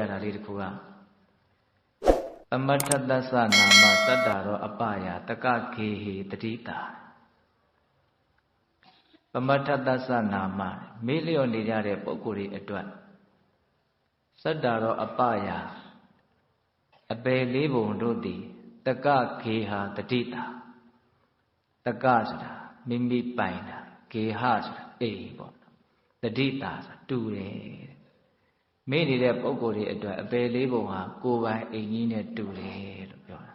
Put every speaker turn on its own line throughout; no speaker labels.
ရတာလေးတစ်ခုကပမထတ္တသနာမသတ္တာရောအပယာတကခေဟေတတိတာပမထတ္တသနာမမေးလျော့နေကြတဲ့ပုဂ္ဂိုလ်တွေအတွက်သတ္တာရောအပယာအပေလေးပုံတို့သည်တကခေဟာတတိတာတကဆိုတာမိမိပိုင်တာခေဟဆိုတာအိမ်ပေါ့တတိတာဆိုတာတူတယ်တဲ့ မေ့နေတဲ့ပုံကိုယ်တွေအတွက်အပေလေးပုံဟာကိုယ်ပိုင်အိမ်ကြီးနဲ့တူတယ်လို့ပြောတာ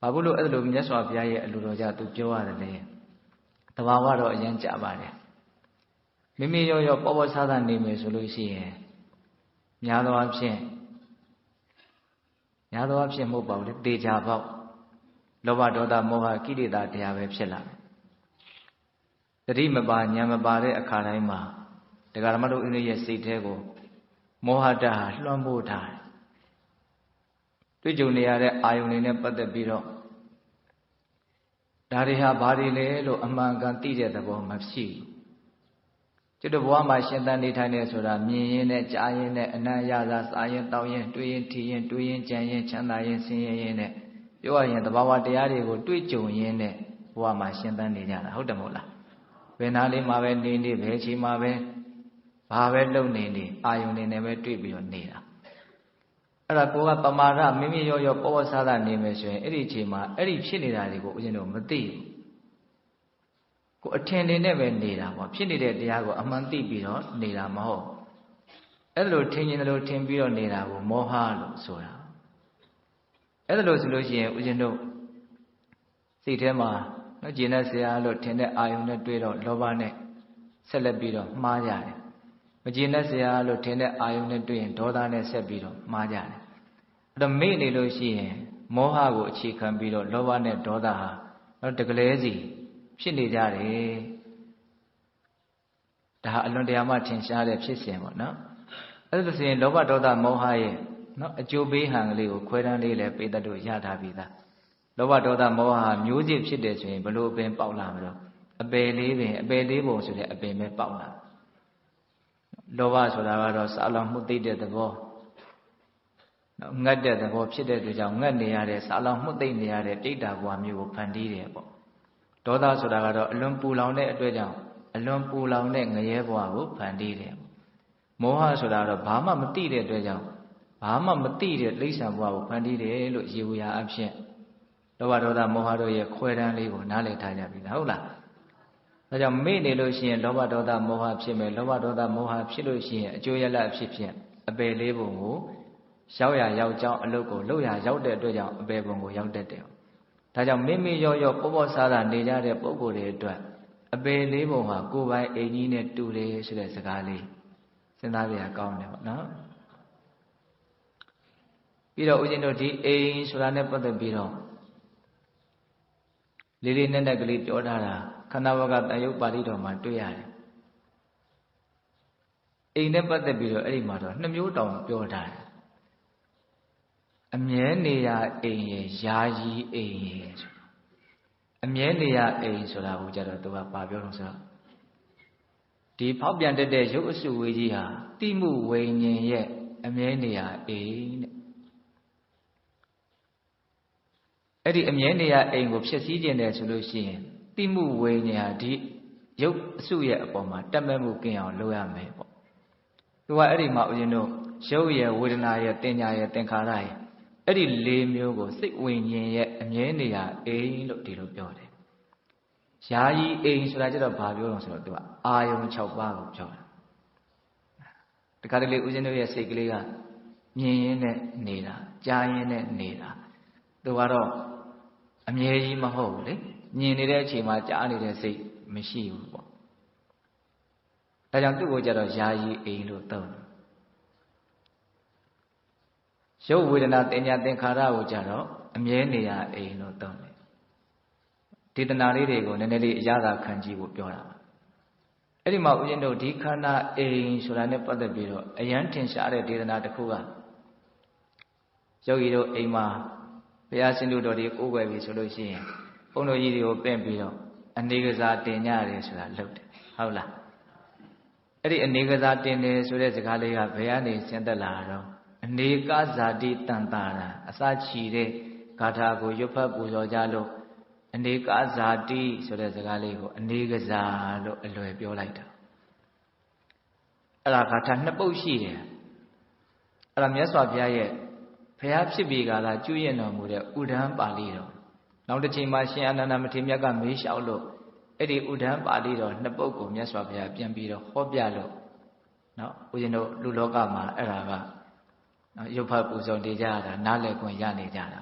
ဘာဘူးလို့အဲ့လိုမြတ်စွာဘုရားရဲ့အလိုတော်ကြသူပြောရတယ်လေတဘာဝတော့အရင်ကြပါတယ်မိမိရောရောပေါ်ပေါ်ဆားဆားနေမယ်ဆိုလို့ရှိရင်များသောအားဖြင့်များသောအားဖြင့်မဟုတ်ပါဘူးလေတေချာပေါက်လောဘဒေါသမောဟကိလေသာတရားပဲဖြစ်လာတယ် တတိမပါညာမပါတဲ့အခါတိုင်းမှာတရားဓမ္မတို့အင်းရဲ့စိတ်ထဲကိုမောဟတဟာလွှမ်းမိုးထားတယ်တွေ့ကြုံနေရတဲ့အာယုန်တွေနဲ့ပတ်သက်ပြီးတော့ဒါတွေဟာဘာတွေလဲလို့အမှန်ကန်သိတဲ့သဘောမရှိဘူးကျွတ်တဘဝမှာရှင်သန်နေထိုင်နေဆိုတာမြင်ရင်နဲ့ကြားရင်နဲ့အနံ့ရသာစားရင်တောင်းရင်တွေးရင်ထီရင်တွေးရင်ကြံရင်ချမ်းသာရင်ဆင်းရဲရင်နဲ့ပြောရရင်သဘာဝတရားတွေကို တွေ့ကြုံရင်းနဲ့ဘဝမှာရှင်သန်နေကြတာဟုတ်တယ်မဟုတ်လား ဘယ်နာလေးမှာပဲနေနေဘယ်ချိန်မှာပဲဘာပဲလုပ်နေနေအာယုန်နေနဲ့ပဲတွေ့ပြီးတော့နေတာအဲ့ဒါကိုကပမာဒမိမိရောရောပေါ်ပေါ်ဆားဆားနေမယ်ဆိုရင်အဲ့ဒီအချိန်မှာအဲ့ဒီဖြစ်နေတာတွေကိုဦးဇင်းတို့မသိဘူးကိုအထင်နေနဲ့ပဲနေတာပေါ့ဖြစ်နေတဲ့တရားကိုအမှန်သိပြီးတော့နေတာမဟုတ်အဲ့လိုထင်ရင်လို့ထင်ပြီးတော့နေတာကိုမောဟလို့ဆိုတာအဲ့ဒါလို့ဆိုလို့ရှိရင်ဦးဇင်းတို့စိတ်ထဲမှာ နော်ကျင်တဲ့ဆရာလို့ထင်တဲ့အာယုန်နဲ့တွေ့တော့လောဘနဲ့ဆက်လက်ပြီးတော့မှားကြတယ်မကျင်တဲ့ဆရာလို့ထင်တဲ့အာယုန်နဲ့တွေ့ရင်ဒေါသနဲ့ဆက်ပြီးတော့မှားကြတယ်အဲ့တော့မေ့နေလို့ရှိရင်မောဟကိုအခြေခံပြီးတော့လောဘနဲ့ဒေါသဟာတော့တကလေးစီဖြစ်နေကြတယ်ဒါဟာအလွန်တရာမှထင်ရှားတဲ့ဖြစ်စဉ်ပေါ့နော်အဲ့ဒါဆိုရင်လောဘဒေါသမောဟရဲ့နော်အကျိုးပေးဟန်ကလေးကိုခွဲတန်းလေးလည်းပေးတတ်လို့ရထားပြီသား လောဘဒေါသမောဟဟာမျိုးစစ်ဖြစ်တယ်ဆိုရင်ဘလို့အပင်ပေါက်လာမလို့အပယ်လေးပင်အပယ်လေးပုံဆိုတဲ့အပင်ပဲပေါက်လာလောဘဆိုတာကတော့စာလောင်မှုသိတဲ့သဘောနော်ငတ်တဲ့သဘောဖြစ်တဲ့အတွက်ကြောင့်ငတ်နေရတဲ့စာလောင်မှုသိနေရတဲ့တိတ်တာဘဝမျိုးကိုဖန်တီးတယ်ပေါ့ဒေါသဆိုတာကတော့အလွန်ပူလောင်တဲ့အတွက်ကြောင့်အလွန်ပူလောင်တဲ့ငရဲဘဝကိုဖန်တီးတယ်မောဟဆိုတာကတော့ဘာမှမသိတဲ့အတွက်ကြောင့်ဘာမှမသိတဲ့လိမ့်ဆံဘဝကိုဖန်တီးတယ်လို့ရေဝရာအဖြစ် လောဘဒေါသမောဟတို့ရဲ့ခွဲတန်းလေးကိုနားလည်ထားကြပြီလားဟုတ်လားဒါကြောင့်မေ့နေလို့ရှိရင်လောဘဒေါသမောဟဖြစ်မယ်လောဘဒေါသမောဟဖြစ်လို့ရှိရင်အကျိုးရလအဖြစ်ဖြင့်အပယ်လေးပုံကိုရောက်ရရောက်ကြောင်းအလုတ်ကိုလှုပ်ရရောက်တဲ့အတွက်ကြောင့်အပယ်ပုံကိုရောက်တတ်တယ်ဒါကြောင့်မိမိရောရောပေါ့ပေါ့ဆားဆားနေကြတဲ့ပုံကိုယ်တွေအတွက်အပယ်လေးပုံဟာကိုယ်ပိုင်အိမ်ကြီးနဲ့တူတယ်ဆိုတဲ့စကားလေးစဉ်းစားကြရကောင်းတယ်ပေါ့နော်ပြီးတော့ဦးဇင်းတို့ဒီအိမ်ဆိုတာနဲ့ပတ်သက်ပြီးတော့ လေးလေးနက်နက်ကလေးပြောထားတာခန္ဓာဝကတန်ရုပ်ပါဠိတော်မှာတွေ့ရတယ်အိမ်နဲ့ပတ်သက်ပြီးတော့အဲ့ဒီမှာတော့နှစ်မျိုးတောင်ပြောထားတယ်အမြဲနေရအိမ်ရဲ့ယာယီအိမ်ရဲ့အမြဲနေရအိမ်ဆိုတာကိုကြတော့သူကပါပြောလို့ဆိုတော့ဒီဖောက်ပြန်တတ်တဲ့ရုပ်အစုဝေးကြီးဟာတိမှုဝိညာဉ်ရဲ့အမြဲနေရအိမ်တဲ့ အဲ့ဒီအမြဲနေရအိမ်ကိုဖြစ်စည်းခြင်းတယ်ဆိုလို့ရှိရင်တိမှုဝိညာဉ်ဟာဒီရုပ်အစုရဲ့အပေါ်မှာတက်မဲ့မှုကင်းအောင်လုပ်ရမယ်ပေါ့သူကအဲ့ဒီမှာဦးဇင်းတို့ရုပ်ရဲ့ဝေဒနာရဲ့တင်ညာရဲ့သင်္ခါရရဲ့အဲ့ဒီ၄မျိုးကိုစိတ်ဝိညာဉ်ရဲ့အမြဲနေရအိမ်လို့ဒီလိုပြောတယ်။ယာယီအိမ်ဆိုတာကျတော့ဘာပြောလို့ဆိုတော့သူကအာယုံ6ပါးကိုပြောတာ။တခါတလေဦးဇင်းတို့ရဲ့စိတ်ကလေးကမြင်ရင်းနဲ့နေတာကြားရင်းနဲ့နေတာသူကတော့ အမြဲကြီးမဟုတ်ဘူးလေ။မြင်နေတဲ့အချိန်မှာကြားနေတဲ့စိတ်မရှိဘူးပေါ့။ဒါကြောင့်သူ့ကိုကြတော့ယာယီအိမ်လို့သုံးတယ်ရုပ်ဝေဒနာတင်ညာသင်္ခါရကိုကြတော့အမြဲနေရအိမ်လို့သုံးတယ်ဒေသနာလေးတွေကိုနည်းနည်းလေးအရသာခံကြည့်ဖို့ပြောတာပါအဲ့ဒီမှာဦးဇင်းတို့ဒီခန္ဓာအိမ်ဆိုတာနဲ့ပတ်သက်ပြီးတော့အယံထင်ရှားတဲ့ဒေသနာတစ်ခုကယောဂီတို့အိမ်မှာ ဘုရားရှင်တို့တော်တွေကိုးကွယ်ပြီဆိုလို့ရှိရင်ဘုန်းတော်ကြီးတွေကိုပင့်ပြီးတော့အနေကစားတင်ကြရတယ်ဆိုတာလုပ်တယ်ဟုတ်လားအဲ့ဒီအနေကစားတင်တယ်ဆိုတဲ့စကားလေးကဘယ်ကနေဆင်းသက်လာတော့အနေကဇာတိတန်တာရာအစချီတဲ့ဂါထာကိုရွတ်ဖတ်ပူဇော်ကြလို့အနေကဇာတိဆိုတဲ့စကားလေးကိုအနေကစားလို့အလွယ်ပြောလိုက်တာအဲ့ဒါဂါထာနှစ်ပုဒ်ရှိတယ်အဲ့ဒါမြတ်စွာဘုရားရဲ့ ဘုရားဖြစ်ပြီးကလာကျွရင်တော်မူတဲ့ဥဒန်းပါဠိတော်နောက်တစ်ချိန်မှာရှင်အနန္ဒမထေရမြတ်ကမေးလျှောက်လို့အဲ့ဒီဥဒန်းပါဠိတော်နှစ်ပုဒ်ကိုမြတ်စွာဘုရားပြန်ပြီးတော့ဟောပြလို့နော်ဦးဇင်းတို့လူလောကမှာအဲ့ဒါကနော်ရုပ်ဖတ်ပူဇော်နေကြတာနားလည်ခွင့်ရနေကြတာ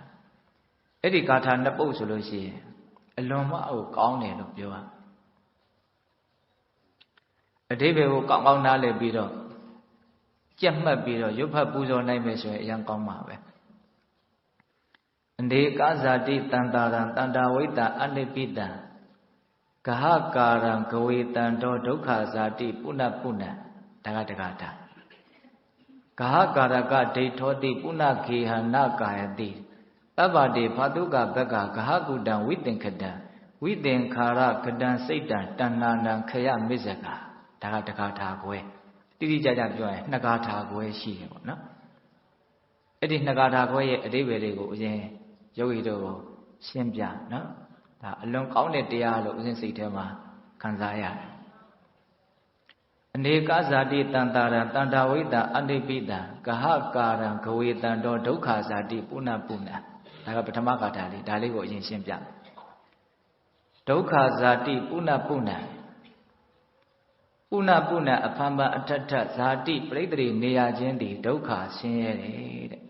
အဲ့ဒီဂါထာနှစ်ပုဒ်ဆိုလို့ရှိရင်အလွန်မှအကိုကောင်းတယ်လို့ပြောရအတိဘယ်ကိုကောင်းကောင်းနားလည်ပြီးတော့ ကြက်မှတ်ပြီးတော့ရုပ်ဖတ်ပူဇော်နိုင်မယ်ဆိုရင်အရင်ကောင်းပါပဲအနေကဇာတိတန်တာရံတန်တာဝိတ္တအနိပိတံဂဟကာရံဂဝေတံတောဒုက္ခဇာတိပုဏ္ဏပုဏ္ဏဒါကတက္ကတာဂဟကာရကဒိဋ္ဌောတိပုဏ္ဏခေဟနကာယတိပပ္ပတိဖာတုကဘက်ကဂဟကုတံဝိသင်္ခတံဝိသင်္ခါရကတံစိတ်တံတဏ္ဏနံခယမစ္ဆကဒါကတက္ကတာကွယ် တိတိကျကျပြောရင်နှစ်ကားထာကွယ်ရှိတယ်ပေါ့နော်အဲ့ဒီနှစ်ကားထာကွယ်ရဲ့အတိပ္ပယ်လေးကိုဦးဇင်းယောဂီတို့ကိုရှင်းပြနော်ဒါအလွန်ကောင်းတဲ့တရားလို့ဦးဇင်းစိတ်ထဲမှာခံစားရတယ်အနေကဇာတိတန်တာရံတန်တာဝိတအနိပိတံကဟကာရံဂဝေတံတောဒုက္ခဇာတိပုဏ္ဏပုဏ္ဏဒါကပထမကာထာလေးဒါလေးကိုအရင်ရှင်းပြဒုက္ခဇာတိပုဏ္ဏပုဏ္ဏ ပုဏ္ဏပုဏ္ဏအဖန်ပန်အထထဇာတိပြိတ္တိနေရခြင်းသည်ဒုက္ခဆင်းရဲတယ်တဲ့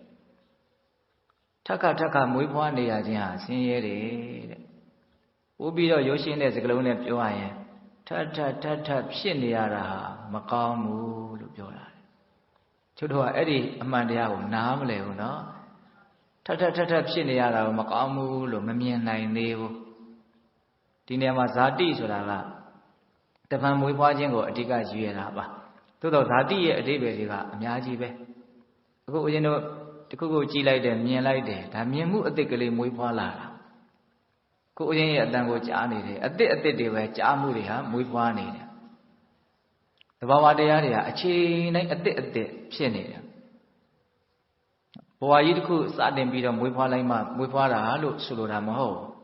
ထက်ခါထက်ခါမွေးဖွားနေရခြင်းဟာဆင်းရဲတယ်တဲ့ပို့ပြီးတော့ရိုးရှင်းတဲ့စကားလုံးနဲ့ပြောရရင်ထထထထဖြစ်နေရတာမကောင်းဘူးလို့ပြောတာချုပ်တော့အဲ့ဒီအမှန်တရားကိုနားမလဲဘူးနော်ထထထထဖြစ်နေရတာကိုမကောင်းဘူးလို့မမြင်နိုင်သေးဘူးဒီနေရာမှာဇာတိဆိုတာက တပံမွေးဖွားခြင်းကိုအဓိကရည်ရတာပါသို့တော့ဇာတိရဲ့အဓိပ္ပာယ်တွေကအများကြီးပဲအခုဦးဇင်းတို့တခုခုကြည်လိုက်တယ်မြင်လိုက်တယ်ဒါမြင်မှုအစ်စ်ကလေးမွေးဖွားလာတာကိုဦးဇင်းရဲ့အတန်ကိုကြားနေတယ်အစ်စ်အစ်စ်တွေပဲကြားမှုတွေဟာမွေးဖွားနေတယ်တဘာဝတရားတွေဟာအချိန်တိုင်းအစ်စ်အစ်စ်ဖြစ်နေတယ်ဘဝကြီးတစ်ခုစတင်ပြီးတော့မွေးဖွားလိုက်မှမွေးဖွားတာလို့ဆိုလိုတာမဟုတ်ဘူး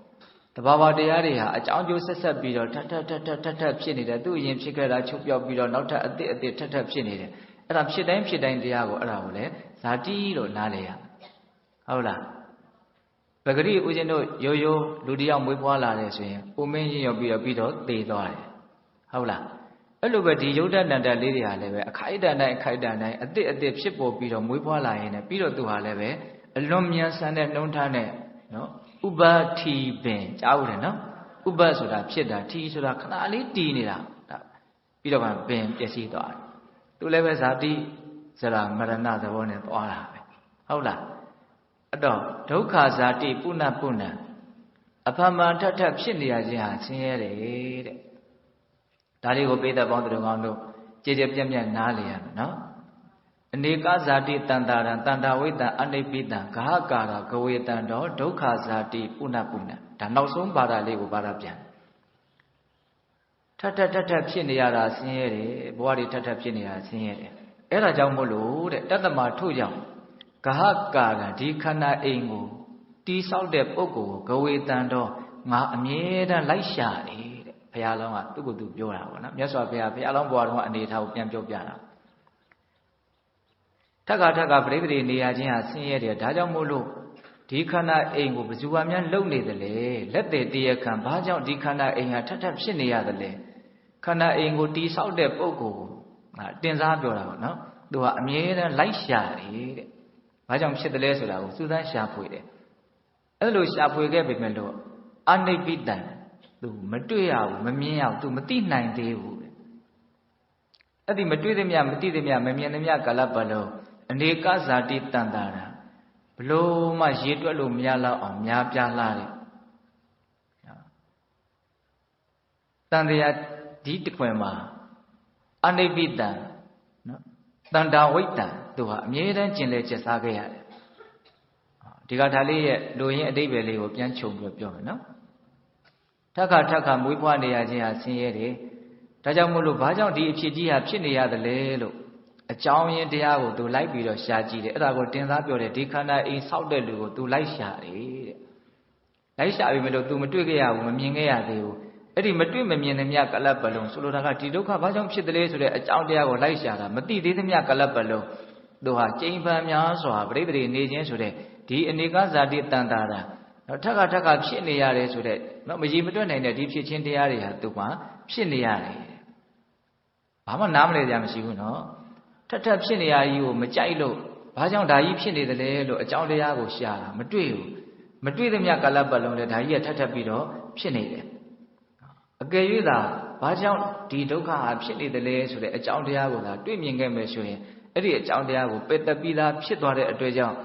တဘာဝတရားတွေဟာအကြောင်းကျိုးဆက်ဆက်ပြီးတော့ထပ်ထပ်ထပ်ထပ်ထပ်ထပ်ဖြစ်နေတယ်သူ့အရင်ဖြစ်ခဲ့တာချုပ်ပြောက်ပြီးတော့နောက်ထပ်အသစ်အသစ်ထပ်ထပ်ဖြစ်နေတယ်အဲ့ဒါဖြစ်တိုင်းဖြစ်တိုင်းတရားကိုအဲ့ဒါကိုလည်းဇာတိလို့နားလဲရဟုတ်လားပဂရိဦးဇင်းတို့ရိုးရိုးလူတယောက်မွေးဖွားလာတယ်ဆိုရင်ပုံမင်းရင်ရောက်ပြီးတော့ပြီးတော့သေသွားတယ်ဟုတ်လားအဲ့လိုပဲဒီယုတ်တဏ္ဍလေးတွေဟာလည်းပဲအခိုက်အတန့်တိုင်းအခိုက်အတန့်တိုင်းအသစ်အသစ်ဖြစ်ပေါ်ပြီးတော့မွေးဖွားလာရင်လည်းပြီးတော့သူဟာလည်းပဲအလွန်မြန်ဆန်တဲ့နှုံးထားနဲ့နော် ဥပထီပင်ကြားဦးတယ်နော်ဥပဆိုတာဖြစ်တာထီဆိုတာခဏလေးတည်နေတာပြီးတော့မှပင်ပျက်စီးသွားတယ်သူလည်းပဲဇာတိဇရာမရဏသဘောနဲ့သွားတာပဲဟုတ်လားအဲ့တော့ဒုက္ခဇာတိပုဏ္ဏပုဏ္ဏအဖမန်ထထဖြစ်နေရခြင်းဟာဆင်းရဲတယ်တဲ့ဒါလေးကိုပိဋကပေါင်းသူတော်ကောင်းတို့ကြည်ကြပြန့်ပြန့်နားလည်ရမယ်နော် အနေကဇာတိတန်တာရံတန်တာဝိတံအနိပိတံဂဟကာရဂဝေတံတော့ဒုက္ခဇာတိပုဏ္ဏပုဏ္ဏဒါနောက်ဆုံးဘာသာလေးကိုဘာသာပြန်ထထထထဖြစ်နေရတာဆင်းရဲတယ်ဘဝတွေထထဖြစ်နေတာဆင်းရဲတယ်အဲ့ဒါကြောင့်မို့လို့တဲ့တတ္တမထို့ကြောင့်ဂဟကာရဒီခန္ဓာအိမ်ကိုတီးဆောက်တဲ့ပုဂ္ဂိုလ်ကိုဂဝေတံတော့ငါအမြဲတမ်းလိုက်ရှာတယ်တဲ့ဘုရားလောင်းကသူ့ကိုယ်သူပြောတာပေါ့နော်မြတ်စွာဘုရားဘုရားလောင်းဘဝတော်ကအနေထားကိုပြန်ပြောပြတာ ထက်ကထက်ကပြိတ္တိနေရခြင်းဟာဆင်းရဲတယ်ဒါကြောင့်မို့လို့ဒီခန္ဓာအိမ်ကိုဘယ်သူမှများလုံနေတယ်လေလက်သေးတရခံဘာကြောင့်ဒီခန္ဓာအိမ်ဟာထပ်ထပ်ဖြစ်နေရတယ်လေခန္ဓာအိမ်ကိုတီးဆောက်တဲ့ပုဂ္ဂိုလ်ဟာတင်စားပြောတာပေါ့နော်သူကအမြဲတမ်းလိုက်ရှာတယ်တဲ့ဘာကြောင့်ဖြစ်တယ်လဲဆိုတာကိုစူးစမ်းရှာဖွေတယ်အဲ့လိုရှာဖွေခဲ့ပေမဲ့လို့အနိဗ္ဗိတံသူမတွေ့ရဘူးမမြင်ရဘူးသူမသိနိုင်သေးဘူးအဲ့ဒီမတွေ့သမျှမသိသမျှမမြင်သမျှကာလပတ်လုံး အနေကဇာတိတန်တာတာဘလို့မှရေတွက်လို့မရတော့အောင်များပြားလာတယ်တန်တရားဒီတခွင်မှာအနိဗ္ဗိတံနော်တန်တာဝိတ္တံသူဟာအမြဲတမ်းကျင်လဲကျက်စားခဲ့ရတယ်ဒီကထာလေးရဲ့လူရင်းအတိတ်ပဲလေးကိုပြန်ခြုံပြီးပြောမယ်နော်ထက်ခါထက်ခါမွေးဖွားနေရခြင်းဟာဆင်းရဲတယ်ဒါကြောင့်မို့လို့ဘာကြောင့်ဒီအဖြစ်ကြီးဟာဖြစ်နေရတယ်လဲလို့ အကြောင်းရင်းတရားကိုသူလိုက်ပြီးတော့ရှာကြည့်တယ်အဲ့ဒါကိုတင်စားပြောတယ်ဒီခန္ဓာအိမ်ဆောက်တဲ့လူကိုသူလိုက်ရှာတယ်တဲ့လိုက်ရှာပြီမလို့ तू မတွေ့ခဲ့ရဘူးမမြင်ခဲ့ရသေးဘူးအဲ့ဒီမတွေ့မမြင်သမျှကလပ်ပလုံးဆိုလိုတာကဒီဒုက္ခဘာကြောင့်ဖြစ်တယ်လဲဆိုတဲ့အကြောင်းတရားကိုလိုက်ရှာတာမသိသေးသမျှကလပ်ပလုံးသူဟာကျိန်ပံများစွာပြိတ္တိနေခြင်းဆိုတဲ့ဒီအနေကဇာတိတန်တာတာတော့ထက်ကထက်ကဖြစ်နေရတယ်ဆိုတဲ့နော်မကြီးမတွက်နိုင်တဲ့ဒီဖြစ်ချင်းတရားတွေဟာသူ့မှာဖြစ်နေရတယ်ဘာမှနားမလဲကြမရှိဘူးနော် ထက်ထက်ဖြစ်နေရကြီးကိုမကြိုက်လို့ဘာကြောင့်ဒါကြီးဖြစ်နေတယ်လဲလို့အကြောင်းတရားကိုရှာတာမတွေ့ဘူးမတွေ့သမျှကာလပတ်လုံးလဲဒါကြီးကထက်ထက်ပြီးတော့ဖြစ်နေတယ်အကယ်၍သာဘာကြောင့်ဒီဒုက္ခဟာဖြစ်နေတယ်လဲဆိုတဲ့အကြောင်းတရားကိုသာတွေ့မြင်ခဲ့မယ်ဆိုရင်အဲ့ဒီအကြောင်းတရားကိုပယ်တပိသားဖြစ်သွားတဲ့အတွက်ကြောင့်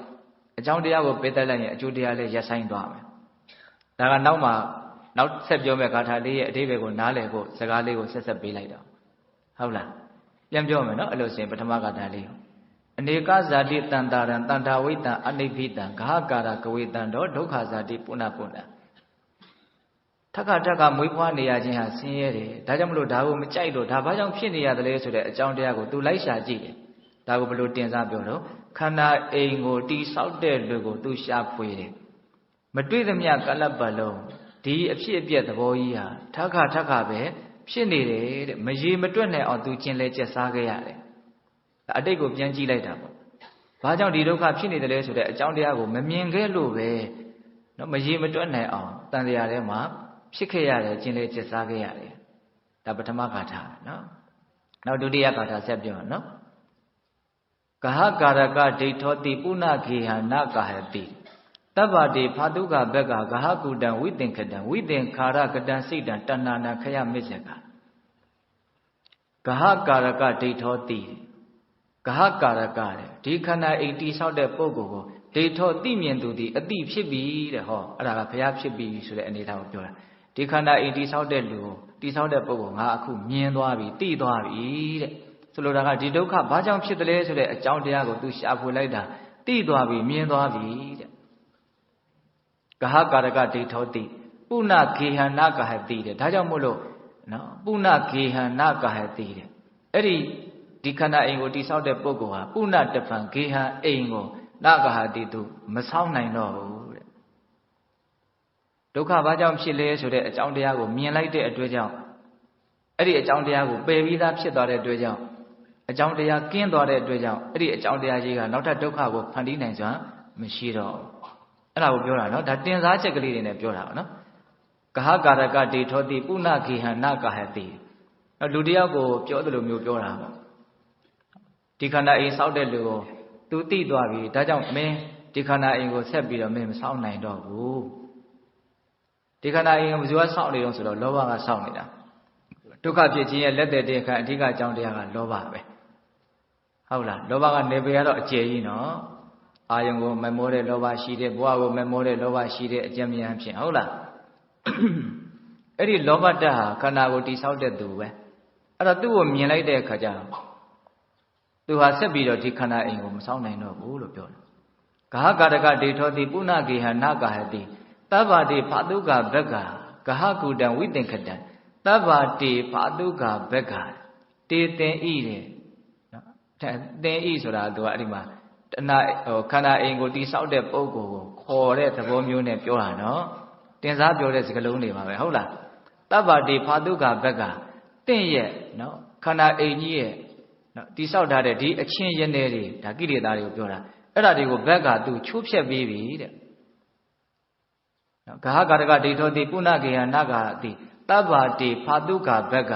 အကြောင်းတရားကိုပယ်တက်လိုက်ရင်အကျိုးတရားလည်းရပ်ဆိုင်သွားမယ်ဒါကနောက်မှနောက်ဆက်ပြောမယ့်ဂါထာလေးရဲ့အဓိပ္ပာယ်ကိုနားလည်ဖို့စကားလေးကိုဆက်ဆက်ပေးလိုက်တော့ဟုတ်လား ပြန်ပြောမယ်နော်အဲ့လိုဆိုရင်ပထမဂါထာလေးအနေကဇာတိတန်တာရံတန်တာဝိတံအနိဗ္ဗိတံဂဟကာရကဝေတံတော့ဒုက္ခဇာတိပုဏ္ဏပုဏ္ဏထက်ခါထက်ကမွေးဖွားနေရခြင်းဟာဆင်းရဲတယ်ဒါကြောင့်မလို့ဒါကိုမကြိုက်လို့ဒါဘာကြောင့်ဖြစ်နေရတယ်လဲဆိုတဲ့အကြောင်းတရားကိုသူလိုက်ရှာကြည့်တယ်ဒါကိုဘယ်လိုတင်စားပြောတော့ခန္ဓာအိမ်ကိုတိဆောက်တဲ့လူကိုသူရှာဖွေတယ်မတွေ့သမျှကလပ်ပတ်လုံးဒီအဖြစ်အပျက်သဘောကြီးဟာထက်ခါထက်ခါပဲ ဖြစ်နေတယ်တဲ့မရေမတွက်နိုင်အောင်သူကျင်လဲကျက်စားခဲ့ရတယ်အတိတ်ကိုပြန်ကြည့်လိုက်တာပေါ့ဘာကြောင့်ဒီဒုက္ခဖြစ်နေတယ်လဲဆိုတဲ့အကြောင်းတရားကိုမမြင်ခဲ့လို့ပဲနော်မရေမတွက်နိုင်အောင်တန်တရားထဲမှာဖြစ်ခဲ့ရတယ်ကျင်လဲကျက်စားခဲ့ရတယ်ဒါပထမဂါထာနော်နောက်ဒုတိယဂါထာဆက်ပြောနော်ကဟကာရကဒိဋ္ဌောတိပုဏ္ဏခေဟနကာဟတိ တဗ္ဗတေဖာတုကဘက်ကဂဟကုတံဝိသင်္ခတံဝိသင်္ခာရကတံစိတ်တံတဏ္ဏနာခယမစ္ဆကဂဟကာရကဒိဋ္ဌောတိဂဟကာရကတဲ့ဒီခန္ဓာအိမ်တိဆောက်တဲ့ပုဂ္ဂိုလ်ကိုဒိဋ္ဌောတိမြင်သူဒီအတိဖြစ်ပြီတဲ့ဟောအဲ့ဒါကဘုရားဖြစ်ပြီဆိုတဲ့အနေထားကိုပြောတာဒီခန္ဓာအိမ်တိဆောက်တဲ့လူကိုတိဆောက်တဲ့ပုဂ္ဂိုလ်ငါအခုမြင်သွားပြီသိသွားပြီတဲ့ဆိုလိုတာကဒီဒုက္ခဘာကြောင့်ဖြစ်တယ်လဲဆိုတဲ့အကြောင်းတရားကိုသူရှာဖွေလိုက်တာသိသွားပြီမြင်သွားပြီ တဲ့ဂဟကာရကဒိဋ္ဌောတိပုဏ္ဏခေဟနကဟတိတဲ့ဒါကြောင့်မို့လို့နော်ပုဏ္ဏခေဟနကဟတိတဲ့အဲ့ဒီဒီခန္ဓာအိမ်ကိုတိဆောက်တဲ့ပုဂ္ဂိုလ်ဟာပုဏ္ဏတပံခေဟအိမ်ကိုနကဟတိသူမဆောက်နိုင်တော့ဘူးတဲ့ဒုက္ခဘာကြောင့်ဖြစ်လဲဆိုတဲ့အကြောင်းတရားကိုမြင်လိုက်တဲ့အတွက်ကြောင့်အဲ့ဒီအကြောင်းတရားကိုပယ်ပြီးသားဖြစ်သွားတဲ့အတွက်ကြောင့်အကြောင်းတရားကင်းသွားတဲ့အတွက်ကြောင့်အဲ့ဒီအကြောင်းတရားကြီးကနောက်ထပ်ဒုက္ခကိုဖန်တီးနိုင်စွာမရှိတော့ အဲ့ဒါကိုပြောတာနော်ဒါတင်စားချက်ကလေးတွေနဲ့ပြောတာပါနော်ကဟကာရကဒေထောတိပုဏ္ဏခေဟနကဟတိလူတယောက်ကိုပြောသလိုမျိုးပြောတာပေါ့ဒီခန္ဓာအိမ်ဆောက်တဲ့လူကို तू သိသွားပြီဒါကြောင့်မင်းဒီခန္ဓာအိမ်ကိုဆက်ပြီးတော့မင်းမဆောက်နိုင်တော့ဘူးဒီခန္ဓာအိမ်ကိုဘယ်သူကဆောက်နေတော့ဆိုတော့လောဘကဆောက်နေတာဒုက္ခဖြစ်ခြင်းရဲ့လက်သက်တဲ့အခါအဓိကအကြောင်းတရားကလောဘပဲဟုတ်လားလောဘကနေပေရတော့အကျယ်ကြီးနော် အာယုံကိုမမောတဲ့လောဘရှိတဲ့ဘဝကိုမမောတဲ့လောဘရှိတဲ့အကျဉ်းမြန်ဖြစ်ဟုတ်လားအဲ့ဒီလောဘတ္တဟာခန္ဓာကိုတိဆောက်တဲ့သူပဲအဲ့တော့သူ့ကိုမြင်လိုက်တဲ့အခါကျတော့သူဟာဆက်ပြီးတော့ဒီခန္ဓာအိမ်ကိုမဆောက်နိုင်တော့ဘူးလို့ပြောတယ်ဂဟကာရကဒေထောတိပုဏ္ဏဂေဟနာကာဟတိတဗ္ဗတိဖတုကဘက်ကဂဟကုတံဝိသင်္ခတံတဗ္ဗတိဖတုကဘက်ကတေတင်ဤတဲ့နော်တင်ဤဆိုတာသူကအဲ့ဒီမှာ တဏဟိုခန္ဓာအိမ်ကိုတိဆောက်တဲ့ပုံကိုခေါ်တဲ့သဘောမျိုးနဲ့ပြောတာနော်တင်စားပြောတဲ့စကားလုံးတွေပါပဲဟုတ်လားတဗ္ဗတိဖတုကဘက်ကတင့်ရဲ့နော်ခန္ဓာအိမ်ကြီးရဲ့နော်တိဆောက်ထားတဲ့ဒီအချင်းရနေတွေဒါကိလေသာတွေကိုပြောတာအဲ့ဒါတွေကိုဘက်ကသူချိုးဖြက်ပြီးပြီတဲ့နော်ဂဟကာရကဒိဋ္ဌောတိပုဏ္ဏကေယနာဂာတိတဗ္ဗတိဖာတုကဘက်က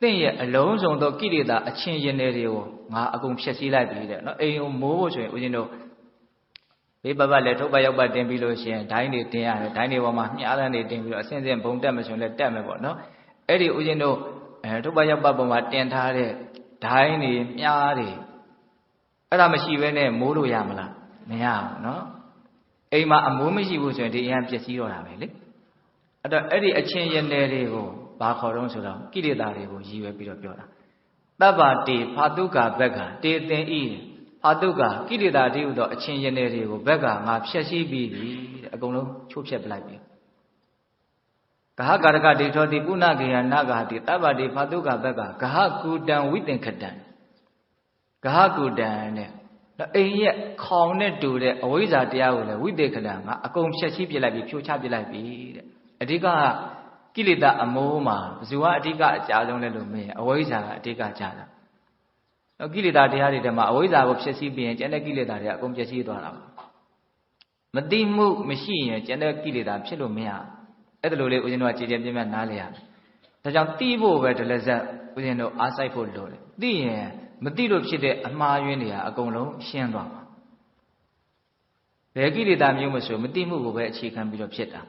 တင့်ရဲ့အလုံးစုံသောကိလေသာအချင်းရနေတွေကို ငါအကုန်ဖြက်စီးလိုက်ပြီတဲ့နော်အိမ်ကိုမိုးဖို့ဆိုရင်ဦးဇင်းတို့ဘေးပပတ်လည်းထုတ်ပတ်ရောက်ပတ်တင်ပြီးလို့ရှိရင်ဒိုင်းတွေတင်ရတယ်ဒိုင်းတွေပေါ်မှာမြားတန်းတွေတင်ပြီးတော့အစင်းစင်းဘုံတက်မဆိုရင်လည်းတက်မယ်ပေါ့နော်အဲ့ဒီဦးဇင်းတို့အဲထုတ်ပတ်ရောက်ပတ်ပေါ်မှာတင်ထားတဲ့ဒိုင်းတွေမြားတွေအဲ့ဒါမရှိဘဲနဲ့မိုးလို့ရမလားမရဘူးနော်အိမ်မှာအမိုးမရှိဘူးဆိုရင်ဒီအရင်ပျက်စီးတော့တာပဲလေအဲ့တော့အဲ့ဒီအချင်းရနယ်တွေကိုဘာခေါ်တော့ဆိုတော့ကိလေသာတွေကိုရည်ရွယ်ပြီးတော့ပြောတာ တဗ္ဗတေဖာတုကဘက်ကတေသင်ဤဖာတုကကိလေသာတိဟုသောအချင်းရနယ်တွေကိုဘက်ကငါဖျက်ဆီးပြီးပြီတဲ့အကုန်လုံးချိုးဖျက်ပလိုက်ပြီဂဂဟကာရကဒိဋ္ဌောတိပုဏ္ဏကေယနာဂဟတိတဗ္ဗတိဖာတုကဘက်ကဂဟကူတံဝိသင်္ခတံဂဟကူတံတဲ့အိမ်ရဲ့ခေါင်နဲ့တူတဲ့အဝိဇ္ဇာတရားကိုလည်းဝိသေခတံငါအကုန်ဖြည့်ဆည်းပြလိုက်ပြီဖြိုချပြလိုက်ပြီတဲ့အဓိက ကိလေသာအမိုးမှာဘယ်သူကအဓိကအကြဆုံးလဲလို့မင်းအဝိဇ္ဇာကအဓိကကြတာတော့ကိလေသာတရားတွေထဲမှာအဝိဇ္ဇာကိုဖြည့်ဆည်းပြီးရင်ကျန်တဲ့ကိလေသာတွေကအကုန်ဖြည့်ဆည်းသွားတာပါမတိမှုမရှိရင်ကျန်တဲ့ကိလေသာဖြစ်လို့မရအဲ့ဒါလိုလေးဦးဇင်းတို့ကကြည်ကြဲပြင်းပြနားလေရတယ်ဒါကြောင့်တိဖို့ပဲဒလဇက်ဦးဇင်းတို့အားစိုက်ဖို့လိုတယ်သိရင်မသိလို့ဖြစ်တဲ့အမှားယွင်းတွေဟာအကုန်လုံးရှင်းသွားမှာဘယ်ကိလေသာမျိုးမဆိုမသိမှုကိုပဲအခြေခံပြီးတော့ဖြစ်တာ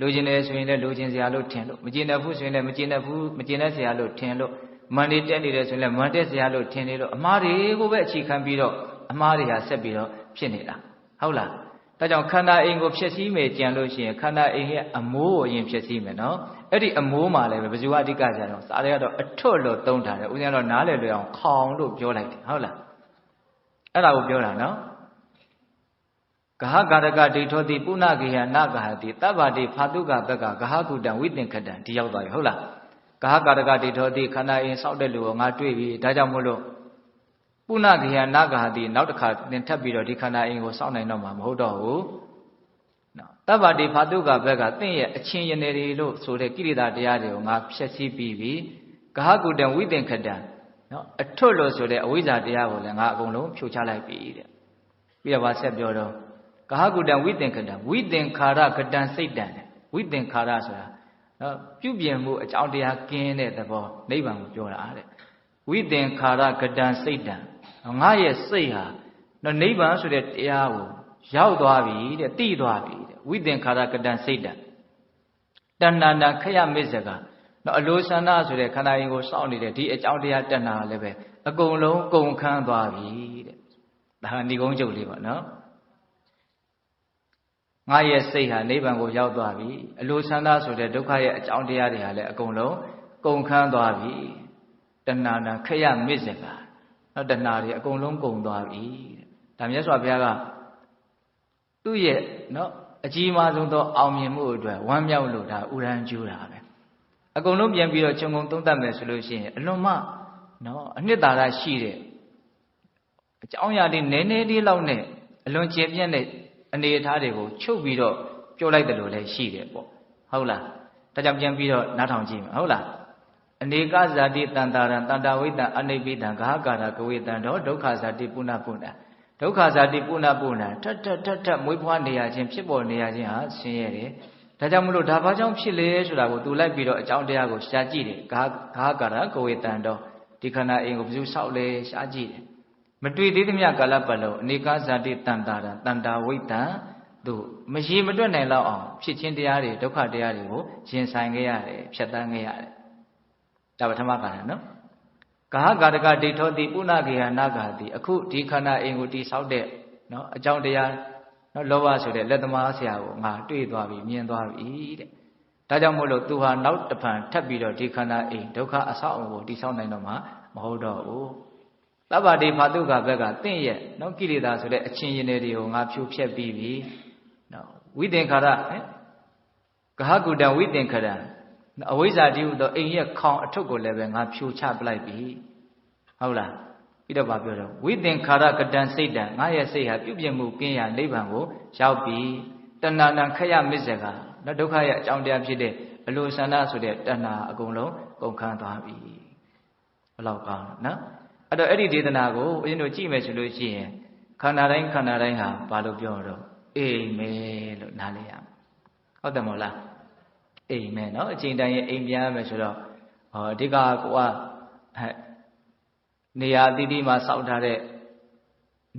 လိုချင်တယ်ဆိုရင်လည်းလိုချင်စရာလို့ထင်လို့မကျင်တဲ့ဘူးဆိုရင်လည်းမကျင်တဲ့ဘူးမကျင်တဲ့စရာလို့ထင်လို့မန်နေတက်နေတယ်ဆိုရင်လည်းမန်တက်စရာလို့ထင်နေလို့အမှားတွေကိုပဲအခြေခံပြီးတော့အမှားတွေဟာဆက်ပြီးတော့ဖြစ်နေတာဟုတ်လားဒါကြောင့်ခန္ဓာအိမ်ကိုဖြစ်စည်းမယ်ကြံလို့ရှိရင်ခန္ဓာအိမ်ရဲ့အမိုးကိုအရင်ဖြစ်စည်းမယ်နော်အဲ့ဒီအမိုးမှာလည်းပဲဘယ်သူအဓိကကြတော့စားရကတော့အထွတ်လို့သုံးထားတယ်ဦးဇင်းကတော့နားလည်လွယ်အောင်ခေါင်လို့ပြောလိုက်တယ်ဟုတ်လားအဲ့ဒါကိုပြောတာနော် ဂဟကာရကဒိဋ္ဌောတိပုဏ္ဏကေယနာဂဟတိတဗ္ဗတိဖာတုကဘက်ကဂဟကုတံဝိသင်္ခတံဒီရောက်သွားပြီဟုတ်လားဂဟကာရကဒိဋ္ဌောတိခန္ဓာအိမ်စောက်တဲ့လူကိုငါတွေ့ပြီဒါကြောင့်မို့လို့ပုဏ္ဏကေယနာဂဟတိနောက်တစ်ခါသင်ထပ်ပြီးတော့ဒီခန္ဓာအိမ်ကိုစောင့်နိုင်တော့မှာမဟုတ်တော့ဘူးနော်တဗ္ဗတိဖာတုကဘက်ကသင်ရဲ့အချင်းရနေတွေလို့ဆိုတဲ့ကိလေသာတရားတွေကိုငါဖျက်ဆီးပြီးပြီဂဟကုတံဝိသင်္ခတံနော်အထွတ်လို့ဆိုတဲ့အဝိဇ္ဇာတရားကိုလည်းငါအကုန်လုံးဖြိုချလိုက်ပြီတဲ့ပြီးတော့ဗာဆက်ပြောတော့ ဂဟကုတံဝိသင်္ခတံဝိသင်္ခါရကတံစိတ်တံဝိသင်္ခါရဆိုတာနော်ပြုပြင်မှုအကြောင်းတရားကင်းတဲ့သဘောနိဗ္ဗာန်ကိုပြောတာတဲ့ဝိသင်္ခါရကတံစိတ်တံငါရဲ့စိတ်ဟာနော်နိဗ္ဗာန်ဆိုတဲ့တရားကိုရောက်သွားပြီတဲ့တိသွားပြီတဲ့ဝိသင်္ခါရကတံစိတ်တံတဏ္ဍာနာခရမစ္ဆကနော်အလိုဆန္ဒဆိုတဲ့ခန္ဓာရင်ကိုစောင့်နေတဲ့ဒီအကြောင်းတရားတဏ္ဍာလည်းပဲအကုန်လုံးကုန်ခန်းသွားပြီတဲ့ဒါကဏီကုန်းချုပ်လေးပါနော် ငါရဲ့စိတ်ဟာနိဗ္ဗာန်ကိုရောက်သွားပြီအလိုဆန္ဒဆိုတဲ့ဒုက္ခရဲ့အကြောင်းတရားတွေဟာလည်းအကုန်လုံးကုန်ခန်းသွားပြီတဏှာနာခရမစ္ဆကနော်တဏှာတွေအကုန်လုံးကုန်သွားပြီတဲ့ဒါမြတ်စွာဘုရားကသူ့ရဲ့နော်အကြီးမားဆုံးသောအောင်မြင်မှုအတွက်ဝမ်းမြောက်လို့ဒါဥရန်ကျူးတာပဲအကုန်လုံးပြန်ပြီးတော့ခြုံငုံသုံးသပ်မယ်ဆိုလို့ရှိရင်အလွန်မှနော်အနှစ်သာရရှိတဲ့အကြောင်းအရာတွေနည်းနည်းလေးလောက်နဲ့အလွန်ကျယ်ပြန့်တဲ့ အနေအထားတွေကိုချုပ်ပြီးတော့ပြောလိုက်တယ်လို့လည်းရှိတယ်ပေါ့ဟုတ်လားဒါကြောင့်ပြန်ပြီးတော့နားထောင်ကြည့်မယ်ဟုတ်လားအနေကဇာတိတန်တာရံတန်တာဝိတံအနိဗ္ဗိတံဂဟကာရကဝေတံတော့ဒုက္ခဇာတိပုဏ္ဏပုဏ္ဏဒုက္ခဇာတိပုဏ္ဏပုဏ္ဏထထထထမွေးဖွားနေရခြင်းဖြစ်ပေါ်နေရခြင်းဟာဆင်းရဲတယ်ဒါကြောင့်မလို့ဒါဘာကြောင့်ဖြစ်လဲဆိုတာကိုသူလိုက်ပြီးတော့အကြောင်းတရားကိုရှားကြည့်တယ်ဂဟဂဟကာရကဝေတံတော့ဒီခန္ဓာအိမ်ကိုဘယ်သူဆောက်လဲရှားကြည့်တယ် မတွေ့သေးသမျှကာလပတ်လုံးအနေကဇာတိတန်တာရံတန်တာဝိတံသူမရေမတွက်နိုင်လောက်အောင်ဖြစ်ခြင်းတရားတွေဒုက္ခတရားတွေကိုရင်ဆိုင်ခဲ့ရတယ်ဖြတ်တန်းခဲ့ရတယ်ဒါပထမကာရနော်ကာဟကာတကဒိဋ္ဌောတိပုဏ္ဏကေယနာဂာတိအခုဒီခန္ဓာအိမ်ကိုတိဆောက်တဲ့နော်အကြောင်းတရားနော်လောဘဆိုတဲ့လက်သမားဆရာကိုငါတွေ့သွားပြီမြင်သွားပြီတဲ့ဒါကြောင့်မို့လို့သူဟာနောက်တစ်ဖန်ထပ်ပြီးတော့ဒီခန္ဓာအိမ်ဒုက္ခအဆောက်အအုံကိုတိဆောက်နိုင်တော့မှာမဟုတ်တော့ဘူး တဗ္ဗတိဖာတုကဘက်ကတင့်ရဲ့နော်ကိလေသာဆိုတဲ့အချင်းရင်တွေကိုငါဖြိုဖျက်ပြီးပြီနော်ဝိသင်္ခါရဟဲ့ဂဟကုတံဝိသင်္ခရံအဝိဇ္ဇာတိဟုသောအိမ်ရဲ့ခေါင်အထုပ်ကိုလည်းပဲငါဖြိုချပလိုက်ပြီဟုတ်လားပြီးတော့ဗာပြောတော့ဝိသင်္ခါရကတံစိတ်တံငါရဲ့စိတ်ဟာပြုပြင်မှုကင်းရာနိဗ္ဗာန်ကိုရောက်ပြီတဏ္ဍာနံခရမစ္ဆကနော်ဒုက္ခရဲ့အကြောင်းတရားဖြစ်တဲ့အလိုဆန္ဒဆိုတဲ့တဏ္ဍာအကုန်လုံးကုန်ခန်းသွားပြီဘယ်လောက်ကောင်းနော် အဲ့တော့အဲ့ဒီဒေသနာကိုဦးဇင်းတို့ကြည့်မယ်ဆိုလို့ရှိရင်ခန္ဓာတိုင်းခန္ဓာတိုင်းဟာဘာလို့ပြောတော့အိမ်မဲလို့နားလည်ရမယ်ဟုတ်တယ်မဟုတ်လားအိမ်မဲနော်အချိန်တိုင်းအိမ်ပြန်ရမယ်ဆိုတော့ဟောအဓိကကိုကနေရာအသီးသီးမှာစောက်ထားတဲ့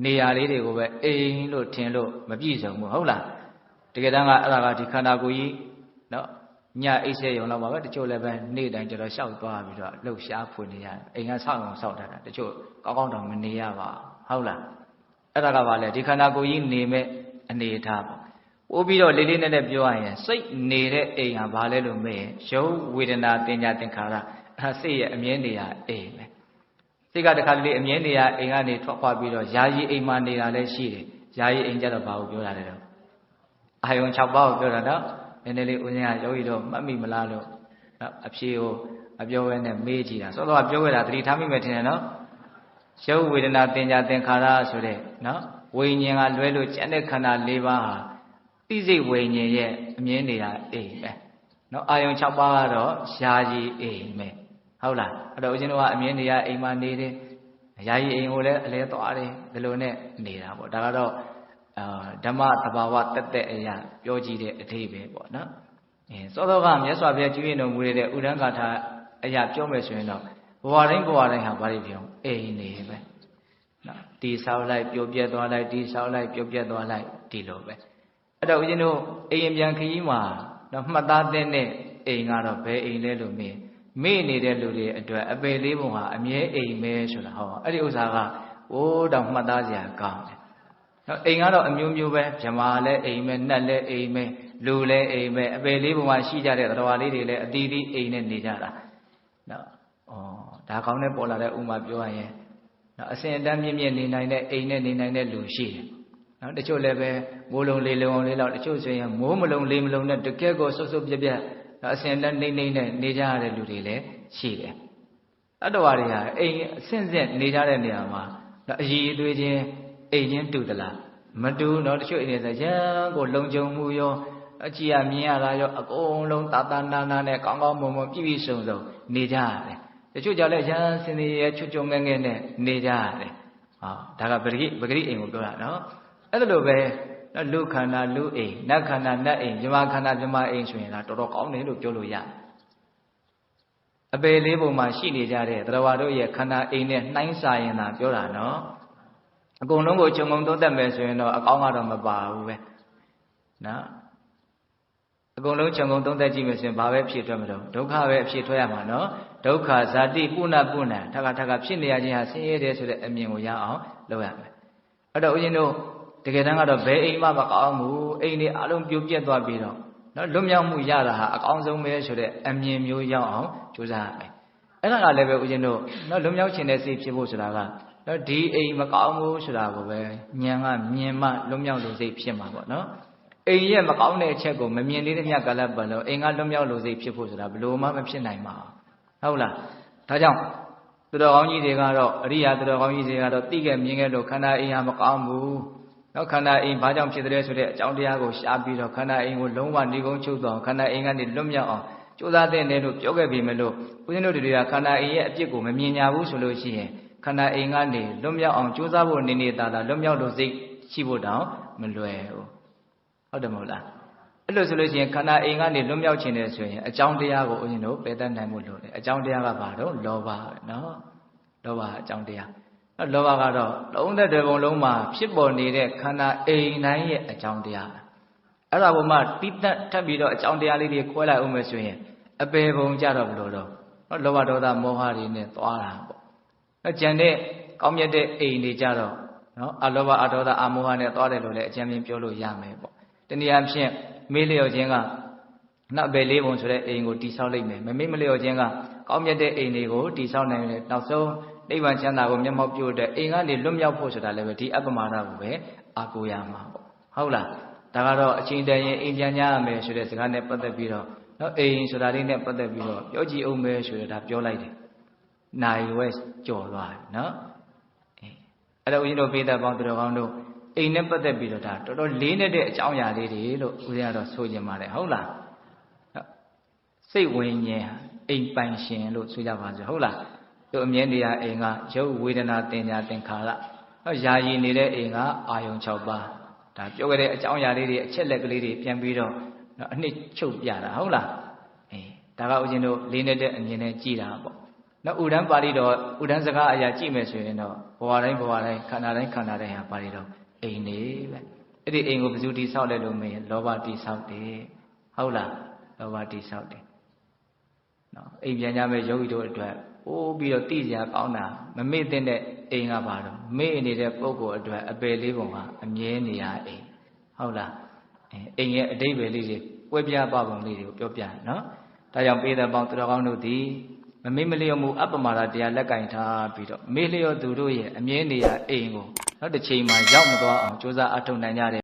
နေရာလေးတွေကိုပဲအိမ်လို့ထင်လို့မပြည့်စုံဘူးဟုတ်လားတကယ်တမ်းကအဲ့ဒါကဒီခန္ဓာကိုယ်ကြီးနော် ညအိတ်ဆက်ရုံတော့ပါပဲတချို့လည်းပဲနေ့တိုင်းကျတော့ရှောက်သွားပြီးတော့လှုပ်ရှားဖွနေရတယ်အိမ်ကဆောက်အောင်ဆောက်ထားတာတချို့ကောင်းကောင်းတောင်မနေရပါဟုတ်လားအဲ့ဒါကဘာလဲဒီခန္ဓာကိုယ်ကြီးနေမဲ့အနေအထားပေါ့ပို့ပြီးတော့လေးလေးနက်နက်ပြောရရင်စိတ်နေတဲ့အိမ်ဟာဘာလဲလို့မေးရင်ရုပ်ဝေဒနာတင်ညာသင်္ခါရအဲစိတ်ရဲ့အမြဲနေရအိမ်ပဲစိတ်ကတခါတလေအမြဲနေရအိမ်ကနေထွက်ခွာပြီးတော့ယာယီအိမ်မှာနေတာလည်းရှိတယ်ယာယီအိမ်ကြတော့ဘာကိုပြောတာလဲတော့အာယုံ6ပါးကိုပြောတာနော် နည်းနည်းလေးဦးဇင်းကယောဂီတို့မှတ်မိမလားလို့နော်အဖြေကိုအပြောဝဲနဲ့မေးကြည့်တာစောစောကပြောခဲ့တာသတိထားမိမယ်ထင်တယ်နော်ရုပ်ဝေဒနာသင်ညာသင်္ခါရဆိုတဲ့နော်ဝိညာဉ်ကလွဲလို့ကျန်တဲ့ခန္ဓာ၄ပါးဟာသိစိတ်ဝိညာဉ်ရဲ့အမြင်နေတာအိမ်ပဲနော်အာယုံ6ပါးကတော့ယာယီအိမ်ပဲဟုတ်လားအဲ့တော့ဦးဇင်းတို့ကအမြင်တွေကအိမ်မှာနေတယ်ယာယီအိမ်ကိုလည်းအလဲသွားတယ်ဒီလိုနဲ့နေတာပေါ့ဒါကတော့ အာဓမ္မတဘာဝတက်တဲ့အရာပြောကြည့်တဲ့အထိပ္ပယ်ပေါ့နော်အဲစောစောကမြတ်စွာဘုရားကျွေးတော်မူတဲ့ဥဒ္ဒံဂါထာအရာပြောမယ်ဆိုရင်တော့ဘဝတိုင်းဘဝတိုင်းဟာဘာတွေပြောအိမ်နေပဲနော်တီဆောက်လိုက်ပြုတ်ပြက်သွားလိုက်တီဆောက်လိုက်ပြုတ်ပြက်သွားလိုက်ဒီလိုပဲအဲ့တော့ဦးဇင်းတို့အိမ်ပြန်ခရီးမှာတော့မှတ်သားတဲ့နဲ့အိမ်ကတော့ဘယ်အိမ်လဲလို့မေးမေ့နေတဲ့လူတွေအတွက်အပေလေးပုံဟာအမြဲအိမ်ပဲဆိုတာဟောအဲ့ဒီဥစ္စာကအိုးတောင်မှတ်သားစရာကောင်းတယ် နော်အိမ်ကတော့အမျိုးမျိုးပဲဗြမာလည်းအိမ်ပဲနှက်လည်းအိမ်ပဲလူလည်းအိမ်ပဲအပေလေးပုံမှာရှိကြတဲ့သတ္တဝါလေးတွေလည်းအတီးတီးအိမ်နဲ့နေကြတာနော်ဩဒါကောင်းတဲ့ပေါ်လာတဲ့ဥမာပြောရရင်နော်အစဉ်အတန်းမြင့်မြင့်နေနိုင်တဲ့အိမ်နဲ့နေနိုင်တဲ့လူရှိတယ်နော်တချို့လည်းပဲမိုးလုံးလေးလုံးလေးလောက်တချို့ဆိုရင်မိုးမလုံးလေးမလုံးနဲ့တကယ်ကိုဆုပ်ဆုပ်ပြက်ပြက်နော်အစဉ်အတန်းနေနေနဲ့နေကြရတဲ့လူတွေလည်းရှိတယ်တတ္တဝါတွေဟာအိမ်အဆင့်ဆင့်နေကြတဲ့နေရာမှာနော်အည်အသွေးချင်း အိမ်ချင်းတူသလားမတူတော့တချို့အိမ်တွေဆိုရန်ကိုလုံခြုံမှုရောအကြည့်ရမြင်ရတာရောအကုန်လုံးတာတာနာနာနဲ့ကောင်းကောင်းမွန်မွန်ပြည့်ပြည့်စုံစုံနေကြရတယ်တချို့ကြောင့်လည်းရန်စင်နေရချွတ်ချွတ်ငဲ့ငဲ့နဲ့နေကြရတယ်ဟောဒါကပဂရိပဂရိအိမ်ကိုပြောတာနော်အဲ့ဒါလိုပဲလူခန္ဓာလူအိမ်နတ်ခန္ဓာနတ်အိမ်မြမခန္ဓာမြမအိမ်ဆိုရင်လားတော်တော်ကောင်းတယ်လို့ပြောလို့ရတယ်အပေလေးပုံမှာရှိနေကြတဲ့တရားတို့ရဲ့ခန္ဓာအိမ်နဲ့နှိုင်းစာရင်သာပြောတာနော် အကုန်လုံးကိုခြုံငုံသုံးသပ်မယ်ဆိုရင်တော့အကောင်းကတော့မပါဘူးပဲနော်အကုန်လုံးခြုံငုံသုံးသပ်ကြည့်မယ်ဆိုရင်ဘာပဲဖြစ်ထွက်မလို့ဒုက္ခပဲအဖြစ်ထွက်ရမှာနော်ဒုက္ခဇာတိပုဏ္ဏပုဏ္ဏထပ်ခါထပ်ခါဖြစ်နေရခြင်းဟာဆင်းရဲတယ်ဆိုတဲ့အမြင်ကိုရအောင်လုပ်ရမယ်အဲ့တော့ဦးဇင်းတို့တကယ်တမ်းကတော့ဘယ်အိမ်မှမကောင်းဘူးအိမ်တွေအလုံးပြိုပြက်သွားပြီးတော့နော်လွတ်မြောက်မှုရတာဟာအကောင်းဆုံးပဲဆိုတဲ့အမြင်မျိုးရောက်အောင်ကြိုးစားရမယ်အဲ့ဒါကလည်းပဲဦးဇင်းတို့နော်လွတ်မြောက်ခြင်းတဲ့စိတ်ဖြစ်ဖို့ဆိုတာက နော်ဒီအိမ်မကောင်းဘူးဆိုတာကိုပဲဉာဏ်ကမြင်မှလွတ်မြောက်လို့စိတ်ဖြစ်မှာပေါ့နော်အိမ်ရဲ့မကောင်းတဲ့အချက်ကိုမမြင်သေးတဲ့မြတ်ကာလပတ်လုံးအိမ်ကလွတ်မြောက်လို့စိတ်ဖြစ်ဖို့ဆိုတာဘယ်လိုမှမဖြစ်နိုင်ပါဘူးဟုတ်လားဒါကြောင့်သူတော်ကောင်းကြီးတွေကတော့အရိယာသူတော်ကောင်းကြီးတွေကတော့သိခဲ့မြင်ခဲ့လို့ခန္ဓာအိမ်ဟာမကောင်းဘူးနော်ခန္ဓာအိမ်ဘာကြောင့်ဖြစ်တယ်ဆိုတဲ့အကြောင်းတရားကိုရှားပြီးတော့ခန္ဓာအိမ်ကိုလုံးဝနေကုန်းချုပ်သွားအောင်ခန္ဓာအိမ်ကနေလွတ်မြောက်အောင်ကြိုးစားတဲ့နေလို့ပြောခဲ့ပြီမလို့ဦးဇင်းတို့တွေကခန္ဓာအိမ်ရဲ့အပြစ်ကိုမမြင်ညာဘူးဆိုလို့ရှိရင် ခန္ဓာအိမ်ကနေလွတ်မြောက်အောင်ကြိုးစားဖို့နေနေတာလားလွတ်မြောက်လို့စိတ်ရှိဖို့တောင်မလွယ်ဘူးဟုတ်တယ်မဟုတ်လားအဲ့လိုဆိုလို့ရှိရင်ခန္ဓာအိမ်ကနေလွတ်မြောက်ခြင်းတယ်ဆိုရင်အကြောင်းတရားကိုဦးဇင်းတို့ပယ်တတ်နိုင်မှုလို့လေအကြောင်းတရားကဘာတော့လောဘပဲနော်လောဘအကြောင်းတရားနော်လောဘကတော့လုံးသက်တဲ့ဘုံလုံးမှာဖြစ်ပေါ်နေတဲ့ခန္ဓာအိမ်တိုင်းရဲ့အကြောင်းတရားအဲ့ဒါဘုံမှာတိတက်ထပ်ပြီးတော့အကြောင်းတရားလေးတွေခွဲလိုက်အောင်မယ်ဆိုရင်အပေဘုံကြတော့ဘလို့တော့နော်လောဘဒေါသမောဟတွေနဲ့သွားတာပေါ့ နော်ကြံတဲ့ကောင်းမြတ်တဲ့အိမ်တွေကြတော့နော်အလောဘအဒေါသအမောဟနဲ့သွားတယ်လို့လည်းအကျဉ်းပြပြောလို့ရမယ်ပေါ့တနည်းအားဖြင့်မေးလျော်ခြင်းကနောက်ဘယ်လေးပုံဆိုတဲ့အိမ်ကိုတိဆောက်လိုက်မယ်မမေ့မလျော်ခြင်းကကောင်းမြတ်တဲ့အိမ်တွေကိုတိဆောက်နိုင်တယ်နောက်ဆုံးနိဗ္ဗာန်ချမ်းသာကိုမျက်မှောက်ပြုတဲ့အိမ်ကနေလွတ်မြောက်ဖို့ဆိုတာလည်းပဲဒီအပ္ပမာဒကိုပဲအာကိုရမှာပေါ့ဟုတ်လားဒါကတော့အချိန်တန်ရင်အိမ်ပြန်ကြရမယ်ဆိုတဲ့စကားနဲ့ပတ်သက်ပြီးတော့နော်အိမ်ဆိုတာလေးနဲ့ပတ်သက်ပြီးတော့ပြောကြည့်အောင်ပဲဆိုတော့ဒါပြောလိုက်တယ် နိုင်ဝဲကြော်သွားပြီနော်အဲအဲ့တော့ဦးဇင်းတို့ပေးသက်ပေါင်းသူတော်ကောင်းတို့အိမ်နဲ့ပတ်သက်ပြီးတော့ဒါတော်တော်လေးနဲ့တဲ့အကြောင်းအရာလေးတွေလို့ဦးဇင်းကတော့ဆိုကြပါတယ်ဟုတ်လားစိတ်ဝိညာဉ်အိမ်ပိုင်ရှင်လို့ဆိုကြပါစို့ဟုတ်လားသူအမြဲတည်းအိမ်ကရုပ်ဝေဒနာတင်ညာသင်္ခါရဟောယာယီနေတဲ့အိမ်ကအာယုံ6ပါးဒါပြောခဲ့တဲ့အကြောင်းအရာလေးတွေအချက်လက်ကလေးတွေပြန်ပြီးတော့အနှစ်ချုပ်ပြတာဟုတ်လားအေးဒါကဦးဇင်းတို့လေးနဲ့တဲ့အမြင်နဲ့ကြည်တာပေါ့ နော်ဥဒန်းပါဠိတော်ဥဒန်းစကားအရာကြည့်မယ်ဆိုရင်တော့ဘဝတိုင်းဘဝတိုင်းခန္ဓာတိုင်းခန္ဓာတိုင်းဟာပါဠိတော်အိမ်နေပဲအဲ့ဒီအိမ်ကိုဘယ်သူတိဆောက်လဲလို့မေးရင်လောဘတိဆောက်တယ်ဟုတ်လားလောဘတိဆောက်တယ်နော်အိမ်ပြန်ကြမဲ့ယောဂီတို့အတွက်ပိုးပြီးတော့တိစရာကောင်းတာမမေ့တဲ့အိမ်ကပါတော့မေ့နေတဲ့ပုံကိုအတွက်အပယ်လေးပုံကအမြဲနေရအိမ်ဟုတ်လားအိမ်ရဲ့အတိတ်ပဲလေးတွေကွဲပြားပပုံလေးတွေကိုပြောပြနော်ဒါကြောင့်ပေးတဲ့ပေါင်းသူတော်ကောင်းတို့သည် မမေ့မလျော့မှုအပ္ပမာဒတရားလက်ကင်ထားပြီးတော့မေ့လျော့သူတို့ရဲ့အမြဲနေရအိမ်ကိုနောက်တစ်ချိန်မှာရောက်မသွားအောင်ကြိုးစားအထောက်နိုင်ကြတယ်